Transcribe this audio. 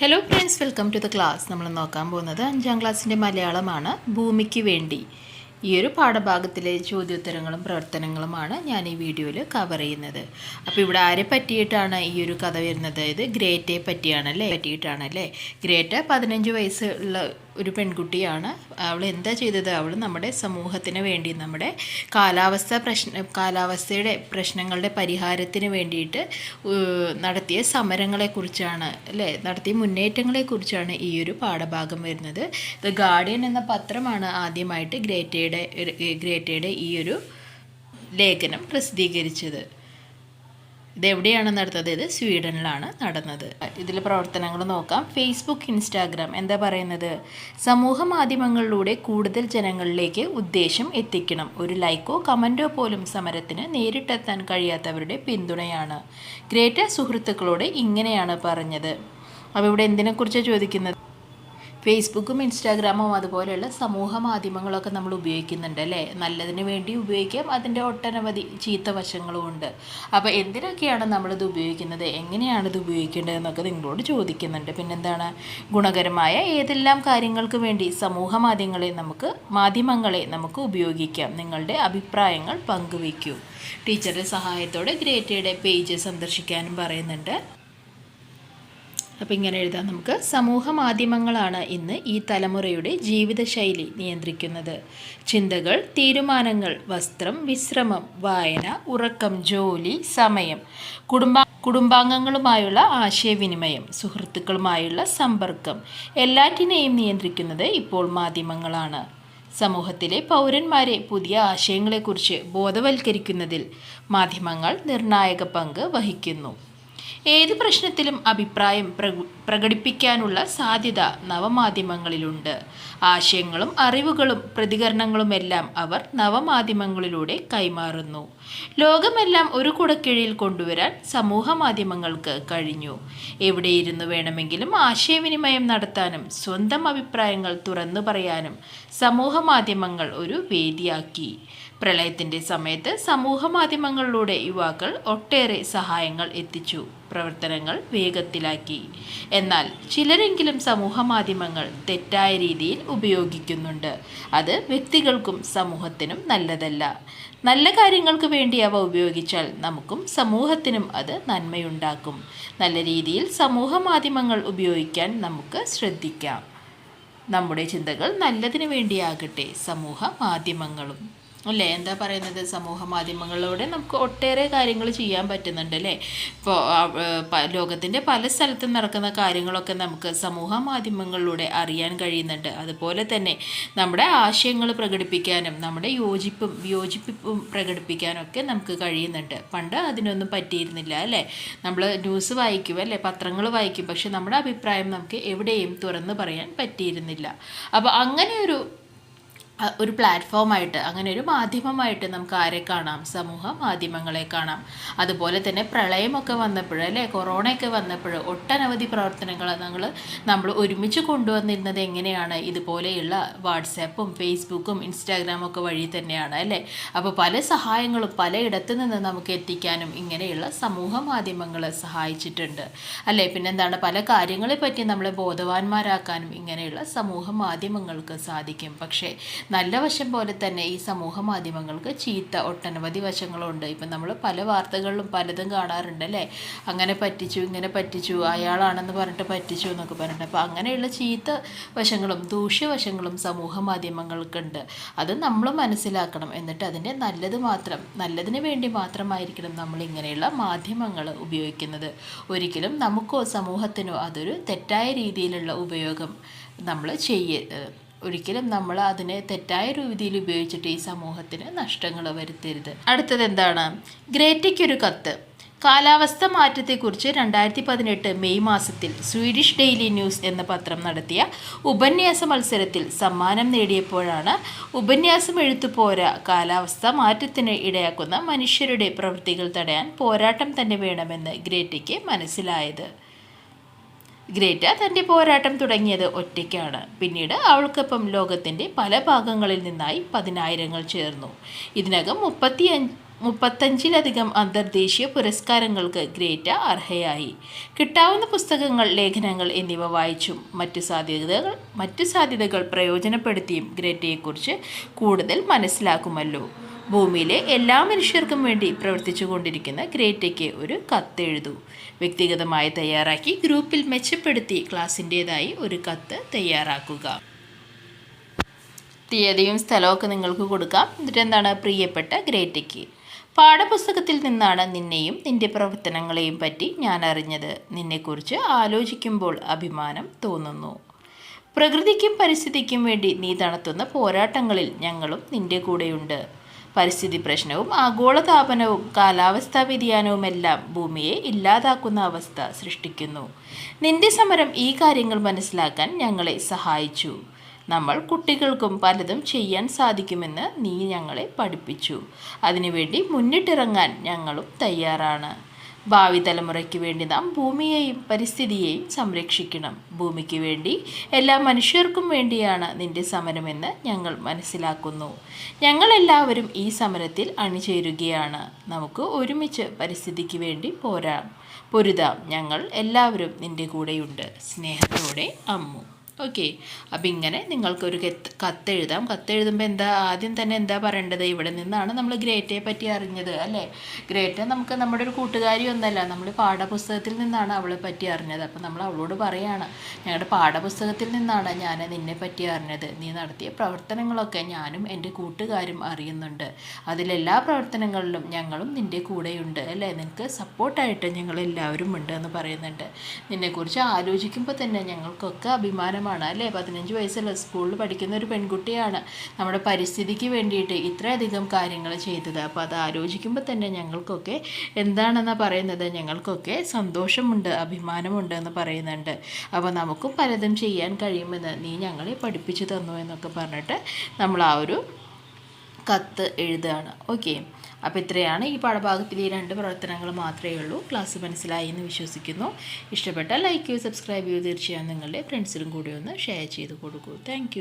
Hello friends welcome to the class നമ്മൾ നോക്കാൻ പോകുന്നത് അഞ്ചാം ക്ലാസ്സിന്റെ മലയാളമാണ് ഭൂമിക്ക് വേണ്ടി. ഈ ഒരു പാഠഭാഗത്തിലെ ചോദ്യോത്തരങ്ങളും പ്രവർത്തനങ്ങളുമാണ് ഞാൻ ഈ വീഡിയോയിൽ കവർ ചെയ്യുന്നത്. അപ്പോൾ ഇവിടെ ആരെ പറ്റിയിട്ടാണ് ഈ ഒരു കഥ വരുന്നത്? ഇത് ഗ്രേറ്റയെ പറ്റിയാണല്ലേ? പറ്റിയിട്ടാണല്ലേ? ഗ്രേറ്റ പതിനഞ്ച് വയസ്സുള്ള ഒരു പെൺകുട്ടിയാണ്. അവൾ എന്താ ചെയ്തത്? അവൾ നമ്മുടെ സമൂഹത്തിന് വേണ്ടി നമ്മുടെ കാലാവസ്ഥ പ്രശ്ന കാലാവസ്ഥയുടെ പ്രശ്നങ്ങളുടെ പരിഹാരത്തിന് വേണ്ടിയിട്ട് നടത്തിയ സമരങ്ങളെക്കുറിച്ചാണ് അല്ലേ? നടത്തിയ മുന്നേറ്റങ്ങളെക്കുറിച്ചാണ് ഈ ഒരു പാഠഭാഗം വരുന്നത്. ദ ഗാർഡിയൻ എന്ന പത്രമാണ് ആദ്യമായിട്ട് ഗ്രേറ്റയുടെ ഗ്രേറ്റയുടെ ഈ ഒരു ലേഖനം പ്രസിദ്ധീകരിച്ചത്. ഇതെവിടെയാണ് നടന്നത്? ഇത് സ്വീഡനിലാണ് നടന്നത്. ഇതിൽ പ്രവർത്തനങ്ങൾ നോക്കാം. ഫേസ്ബുക്ക് ഇൻസ്റ്റാഗ്രാം എന്താ പറയുന്നത്? സമൂഹ മാധ്യമങ്ങളിലൂടെ കൂടുതൽ ജനങ്ങളിലേക്ക് ഉദ്ദേശം എത്തിക്കണം. ഒരു ലൈക്കോ കമന്റോ പോലും സമരത്തിന് നേരിട്ടെത്താൻ കഴിയാത്തവരുടെ പിന്തുണയാണ്. ഗ്രേറ്റ സുഹൃത്തുക്കളോട് ഇങ്ങനെയാണ് പറഞ്ഞത്. അപ്പോൾ ഇവിടെ എന്തിനെക്കുറിച്ചാണ് ചോദിക്കുന്നത്? ഫേസ്ബുക്കും ഇൻസ്റ്റാഗ്രാമും അതുപോലെയുള്ള സമൂഹ മാധ്യമങ്ങളൊക്കെ നമ്മൾ ഉപയോഗിക്കുന്നുണ്ട് അല്ലേ? നല്ലതിന് വേണ്ടി ഉപയോഗിക്കാം അതിന്റെ ഒട്ടനവധി ചീത്ത വശങ്ങളും ഉണ്ട്. അപ്പോൾ എന്തിനൊക്കെയാണ് നമ്മളിത് ഉപയോഗിക്കുന്നത്? എങ്ങനെയാണ് ഇത് ഉപയോഗിക്കേണ്ടതെന്നൊക്കെ നിങ്ങളോട് ചോദിക്കുന്നുണ്ട്. പിന്നെന്താണ്? ഗുണകരമായ ഏതെല്ലാം കാര്യങ്ങൾക്ക് വേണ്ടി സമൂഹ മാധ്യമങ്ങളെ നമുക്ക് മാധ്യമങ്ങളെ നമുക്ക് ഉപയോഗിക്കാം? നിങ്ങളുടെ അഭിപ്രായങ്ങൾ പങ്കുവയ്ക്കൂ. ടീച്ചറുടെ സഹായത്തോടെ ഗ്രേറ്റയുടെ പേജ് സന്ദർശിക്കാനും പറയുന്നുണ്ട്. അപ്പം ഇങ്ങനെ എഴുതാം നമുക്ക്. സമൂഹ മാധ്യമങ്ങളാണ് ഇന്ന് ഈ തലമുറയുടെ ജീവിതശൈലി നിയന്ത്രിക്കുന്നത്. ചിന്തകൾ തീരുമാനങ്ങൾ വസ്ത്രം വിശ്രമം വായന ഉറക്കം ജോലി സമയം കുടുംബ കുടുംബാംഗങ്ങളുമായുള്ള ആശയവിനിമയം സുഹൃത്തുക്കളുമായുള്ള സമ്പർക്കം എല്ലാറ്റിനെയും നിയന്ത്രിക്കുന്നത് ഇപ്പോൾ മാധ്യമങ്ങളാണ്. സമൂഹത്തിലെ പൗരന്മാരെ പുതിയ ആശയങ്ങളെക്കുറിച്ച് ബോധവൽക്കരിക്കുന്നതിൽ മാധ്യമങ്ങൾ നിർണായക പങ്ക് വഹിക്കുന്നു. ഏത് പ്രശ്നത്തിലും അഭിപ്രായം പ്രകു പ്രകടിപ്പിക്കാനുള്ള സാധ്യത നവമാധ്യമങ്ങളിലുണ്ട്. ആശയങ്ങളും അറിവുകളും പ്രതികരണങ്ങളുമെല്ലാം അവർ നവമാധ്യമങ്ങളിലൂടെ കൈമാറുന്നു. ലോകമെല്ലാം ഒരു കുടക്കീഴിൽ കൊണ്ടുവരാൻ സമൂഹ മാധ്യമങ്ങൾക്ക് കഴിഞ്ഞു. എവിടെയിരുന്നു വേണമെങ്കിലും ആശയവിനിമയം നടത്താനും സ്വന്തം അഭിപ്രായങ്ങൾ തുറന്നു പറയാനും സമൂഹ മാധ്യമങ്ങൾ ഒരു വേദിയാക്കി. പ്രളയത്തിന്റെ സമയത്ത് സമൂഹ മാധ്യമങ്ങളിലൂടെ യുവാക്കൾ ഒട്ടേറെ സഹായങ്ങൾ എത്തിച്ചു പ്രവർത്തനങ്ങൾ വേഗത്തിലാക്കി. എന്നാൽ ചിലരെങ്കിലും സമൂഹ മാധ്യമങ്ങൾ തെറ്റായ രീതിയിൽ ഉപയോഗിക്കുന്നുണ്ട്. അത് വ്യക്തികൾക്കും സമൂഹത്തിനും നല്ലതല്ല. നല്ല കാര്യങ്ങൾക്ക് വേണ്ടി അവ ഉപയോഗിച്ചാൽ നമുക്കും സമൂഹത്തിനും അത് നന്മയുണ്ടാക്കും. നല്ല രീതിയിൽ സമൂഹ മാധ്യമങ്ങൾ ഉപയോഗിക്കാൻ നമുക്ക് ശ്രദ്ധിക്കാം. നമ്മുടെ ചിന്തകൾ നല്ലതിനു വേണ്ടിയാകട്ടെ സമൂഹ മാധ്യമങ്ങളും. അല്ലേ? എന്താ പറയുന്നത്? സമൂഹ മാധ്യമങ്ങളിലൂടെ നമുക്ക് ഒട്ടേറെ കാര്യങ്ങൾ ചെയ്യാൻ പറ്റുന്നുണ്ട് അല്ലേ? ഇപ്പോൾ ലോകത്തിന്റെ പല സ്ഥലത്തും നടക്കുന്ന കാര്യങ്ങളൊക്കെ നമുക്ക് സമൂഹ മാധ്യമങ്ങളിലൂടെ അറിയാൻ കഴിയുന്നുണ്ട്. അതുപോലെ തന്നെ നമ്മുടെ ആശയങ്ങൾ പ്രകടിപ്പിക്കാനും നമ്മുടെ യോജിപ്പും വിയോജിപ്പും പ്രകടിപ്പിക്കാനൊക്കെ നമുക്ക് കഴിയുന്നുണ്ട്. പണ്ട് അതിനൊന്നും പറ്റിയിരുന്നില്ല അല്ലേ? നമ്മൾ ന്യൂസ് വായിക്കും അല്ലേ? പത്രങ്ങൾ വായിക്കും. പക്ഷെ നമ്മുടെ അഭിപ്രായം നമുക്ക് എവിടെയും തുറന്ന് പറയാൻ പറ്റിയിരുന്നില്ല. അപ്പോൾ അങ്ങനെ ഒരു ഒരു പ്ലാറ്റ്ഫോമായിട്ട് അങ്ങനെ ഒരു മാധ്യമമായിട്ട് നമുക്ക് ആരെ കാണാം? സമൂഹ മാധ്യമങ്ങളെ കാണാം. അതുപോലെ തന്നെ പ്രളയമൊക്കെ വന്നപ്പോൾ അല്ലേ? കൊറോണയൊക്കെ വന്നപ്പോൾ ഒട്ടനവധി പ്രവർത്തനങ്ങൾ നമ്മൾ നമ്മൾ ഒരുമിച്ച് കൊണ്ടുവന്നിരുന്നത് എങ്ങനെയാണ്? ഇതുപോലെയുള്ള വാട്സാപ്പും ഫേസ്ബുക്കും ഇൻസ്റ്റാഗ്രാമും ഒക്കെ വഴി തന്നെയാണ് അല്ലേ? അപ്പോൾ പല സഹായങ്ങളും പലയിടത്തു നിന്ന് നമുക്ക് എത്തിക്കാനും ഇങ്ങനെയുള്ള സമൂഹ മാധ്യമങ്ങൾ സഹായിച്ചിട്ടുണ്ട് അല്ലേ? പിന്നെന്താണ്? പല കാര്യങ്ങളെ പറ്റി നമ്മളെ ബോധവാന്മാരാക്കാനും ഇങ്ങനെയുള്ള സമൂഹ മാധ്യമങ്ങൾക്ക് സാധിക്കും. പക്ഷേ നല്ല വശം പോലെ തന്നെ ഈ സമൂഹ മാധ്യമങ്ങൾക്ക് ചീത്ത ഒട്ടനവധി വശങ്ങളുണ്ട്. ഇപ്പം നമ്മൾ പല വാർത്തകളിലും പലതും കാണാറുണ്ട് അല്ലേ? അങ്ങനെ പറ്റിച്ചു ഇങ്ങനെ പറ്റിച്ചു അയാളാണെന്ന് പറഞ്ഞിട്ട് പറ്റിച്ചു എന്നൊക്കെ പറഞ്ഞിട്ട്. അപ്പോൾ അങ്ങനെയുള്ള ചീത്ത വശങ്ങളും ദൂഷ്യവശങ്ങളും സമൂഹ മാധ്യമങ്ങൾക്കുണ്ട്. അത് നമ്മൾ മനസ്സിലാക്കണം. എന്നിട്ട് അതിന്റെ നല്ലത് മാത്രം നല്ലതിന് വേണ്ടി മാത്രമായിരിക്കണം നമ്മൾ ഇങ്ങനെയുള്ള മാധ്യമങ്ങൾ ഉപയോഗിക്കുന്നത്. ഒരിക്കലും നമുക്കോ സമൂഹത്തിനോ അതൊരു തെറ്റായ രീതിയിലുള്ള ഉപയോഗം നമ്മൾ ചെയ്യ ഒരിക്കലും നമ്മൾ അതിനെ തെറ്റായ രീതിയിൽ ഉപയോഗിച്ചിട്ട് ഈ സമൂഹത്തിന് നഷ്ടങ്ങൾ വരുത്തരുത്. അടുത്തത് എന്താണ്? ഗ്രേറ്റയ്ക്കൊരു കത്ത്. കാലാവസ്ഥ മാറ്റത്തെക്കുറിച്ച് രണ്ടായിരത്തി പതിനെട്ട് മെയ് മാസത്തിൽ സ്വീഡിഷ് ഡെയിലി ന്യൂസ് എന്ന പത്രം നടത്തിയ ഉപന്യാസ മത്സരത്തിൽ സമ്മാനം നേടിയപ്പോഴാണ് ഉപന്യാസം എഴുത്തു പോരാ കാലാവസ്ഥ മാറ്റത്തിന് ഇടയാക്കുന്ന മനുഷ്യരുടെ പ്രവൃത്തികൾ തടയാൻ പോരാട്ടം തന്നെ വേണമെന്ന് ഗ്രേറ്റയ്ക്ക് മനസ്സിലായത്. ഗ്രേറ്റ തന്റെ പോരാട്ടം തുടങ്ങിയത് ഒറ്റയ്ക്കാണ്. പിന്നീട് അവൾക്കൊപ്പം ലോകത്തിന്റെ പല ഭാഗങ്ങളിൽ നിന്നായി പതിനായിരങ്ങൾ ചേർന്നു. ഇതിനകം മുപ്പത്തി മുപ്പത്തഞ്ചിലധികം അന്തർദേശീയ പുരസ്കാരങ്ങൾക്ക് ഗ്രേറ്റ അർഹയായി. കിട്ടാവുന്ന പുസ്തകങ്ങൾ ലേഖനങ്ങൾ എന്നിവ വായിച്ചും മറ്റു സാധ്യതകൾ മറ്റു സാധ്യതകൾ പ്രയോജനപ്പെടുത്തിയും ഗ്രേറ്റയെക്കുറിച്ച് കൂടുതൽ മനസ്സിലാക്കുമല്ലോ. ഭൂമിയിലെ എല്ലാ മനുഷ്യർക്കും വേണ്ടി പ്രവർത്തിച്ചു കൊണ്ടിരിക്കുന്ന ഗ്രേറ്റയ്ക്ക് ഒരു കത്തെഴുതൂ വ്യക്തിഗതമായി തയ്യാറാക്കി ഗ്രൂപ്പിൽ മെച്ചപ്പെടുത്തി ക്ലാസ്സിന്റേതായി ഒരു കത്ത് തയ്യാറാക്കുക. തീയതിയും സ്ഥലമൊക്കെ നിങ്ങൾക്ക് കൊടുക്കാം. എന്നിട്ട് എന്താണ് പ്രിയപ്പെട്ട ഗ്രേറ്റയ്ക്ക്? പാഠപുസ്തകത്തിൽ നിന്നാണ് നിന്നെയും നിന്റെ പ്രവർത്തനങ്ങളെയും പറ്റി ഞാൻ അറിഞ്ഞത്. നിന്നെക്കുറിച്ച് ആലോചിക്കുമ്പോൾ അഭിമാനം തോന്നുന്നു. പ്രകൃതിക്കും പരിസ്ഥിതിക്കും വേണ്ടി നീ നടത്തുന്ന പോരാട്ടങ്ങളിൽ ഞങ്ങളും നിന്റെ കൂടെയുണ്ട്. പരിസ്ഥിതി പ്രശ്നവും ആഗോളതാപനവും കാലാവസ്ഥാ വ്യതിയാനവുമെല്ലാം ഭൂമിയെ ഇല്ലാതാക്കുന്ന അവസ്ഥ സൃഷ്ടിക്കുന്നു. നിന്റെ സമരം ഈ കാര്യങ്ങൾ മനസ്സിലാക്കാൻ ഞങ്ങളെ സഹായിച്ചു. നമ്മൾ കുട്ടികൾക്കും പലതും ചെയ്യാൻ സാധിക്കുമെന്ന് നീ ഞങ്ങളെ പഠിപ്പിച്ചു. അതിനുവേണ്ടി മുന്നിട്ടിറങ്ങാൻ ഞങ്ങളും തയ്യാറാണ്. ഭാവി തലമുറയ്ക്ക് വേണ്ടി നാം ഭൂമിയെയും പരിസ്ഥിതിയെയും സംരക്ഷിക്കണം. ഭൂമിക്ക് വേണ്ടി എല്ലാ മനുഷ്യർക്കും വേണ്ടിയാണ് നിന്റെ സമരമെന്ന് ഞങ്ങൾ മനസ്സിലാക്കുന്നു. ഞങ്ങളെല്ലാവരും ഈ സമരത്തിൽ അണിചേരുകയാണ്. നമുക്ക് ഒരുമിച്ച് പരിസ്ഥിതിക്ക് വേണ്ടി പോരാം പൊരുതാം. ഞങ്ങൾ എല്ലാവരും നിന്റെ കൂടെയുണ്ട്. സ്നേഹത്തോടെ അമ്മു. ഓക്കെ അപ്പം ഇങ്ങനെ നിങ്ങൾക്കൊരു കത്ത് കത്തെഴുതാം. കത്തെഴുതുമ്പോൾ എന്താ ആദ്യം തന്നെ എന്താ പറയേണ്ടത്? ഇവിടെ നിന്നാണ് നമ്മൾ ഗ്രേറ്റയെ പറ്റി അറിഞ്ഞത് അല്ലേ? ഗ്രേറ്റ നമുക്ക് നമ്മുടെ ഒരു കൂട്ടുകാരി ഒന്നല്ല. നമ്മൾ പാഠപുസ്തകത്തിൽ നിന്നാണ് അവളെ പറ്റി അറിഞ്ഞത്. അപ്പം നമ്മൾ അവളോട് പറയാണ് ഞങ്ങളുടെ പാഠപുസ്തകത്തിൽ നിന്നാണ് ഞാൻ നിന്നെ പറ്റി അറിഞ്ഞത്. നീ നടത്തിയ പ്രവർത്തനങ്ങളൊക്കെ ഞാനും എന്റെ കൂട്ടുകാരും അറിയുന്നുണ്ട്. അതിലെല്ലാ പ്രവർത്തനങ്ങളിലും ഞങ്ങളും നിന്റെ കൂടെയുണ്ട് അല്ലേ? നിനക്ക് സപ്പോർട്ടായിട്ട് ഞങ്ങളെല്ലാവരും ഉണ്ട് എന്ന് പറയുന്നുണ്ട്. നിന്നെക്കുറിച്ച് ആലോചിക്കുമ്പോൾ തന്നെ ഞങ്ങൾക്കൊക്കെ അഭിമാനമാണ് അല്ലേ? പതിനഞ്ച് വയസ്സുള്ള സ്കൂളിൽ പഠിക്കുന്ന ഒരു പെൺകുട്ടിയാണ് നമ്മുടെ പരിസ്ഥിതിക്ക് വേണ്ടിയിട്ട് ഇത്രയധികം കാര്യങ്ങൾ ചെയ്തത്. അപ്പോൾ അത് ആലോചിക്കുമ്പോൾ തന്നെ ഞങ്ങൾക്കൊക്കെ എന്താണെന്നാണ് പറയുന്നത്? ഞങ്ങൾക്കൊക്കെ സന്തോഷമുണ്ട് അഭിമാനമുണ്ട് എന്ന് പറയുന്നുണ്ട്. അപ്പോൾ നമുക്കും പലതും ചെയ്യാൻ കഴിയുമെന്ന് നീ ഞങ്ങളെ പഠിപ്പിച്ചു തന്നു എന്നൊക്കെ പറഞ്ഞിട്ട് നമ്മൾ ആ ഒരു കത്ത് എഴുതുകയാണ് ഓക്കെ അപ്പോൾ ഇത്രയാണ്. ഈ പാഠഭാഗത്തിലെ ഈ രണ്ട് പ്രവർത്തനങ്ങൾ മാത്രമേ ഉള്ളൂ. ക്ലാസ് മനസ്സിലായി എന്ന് വിശ്വസിക്കുന്നു. ഇഷ്ടപ്പെട്ടാൽ ലൈക്ക് ചെയ്യൂ സബ്സ്ക്രൈബ് ചെയ്യൂ. തീർച്ചയായും നിങ്ങളുടെ ഫ്രണ്ട്സിനും കൂടി ഒന്ന് ഷെയർ ചെയ്ത് കൊടുക്കൂ. താങ്ക്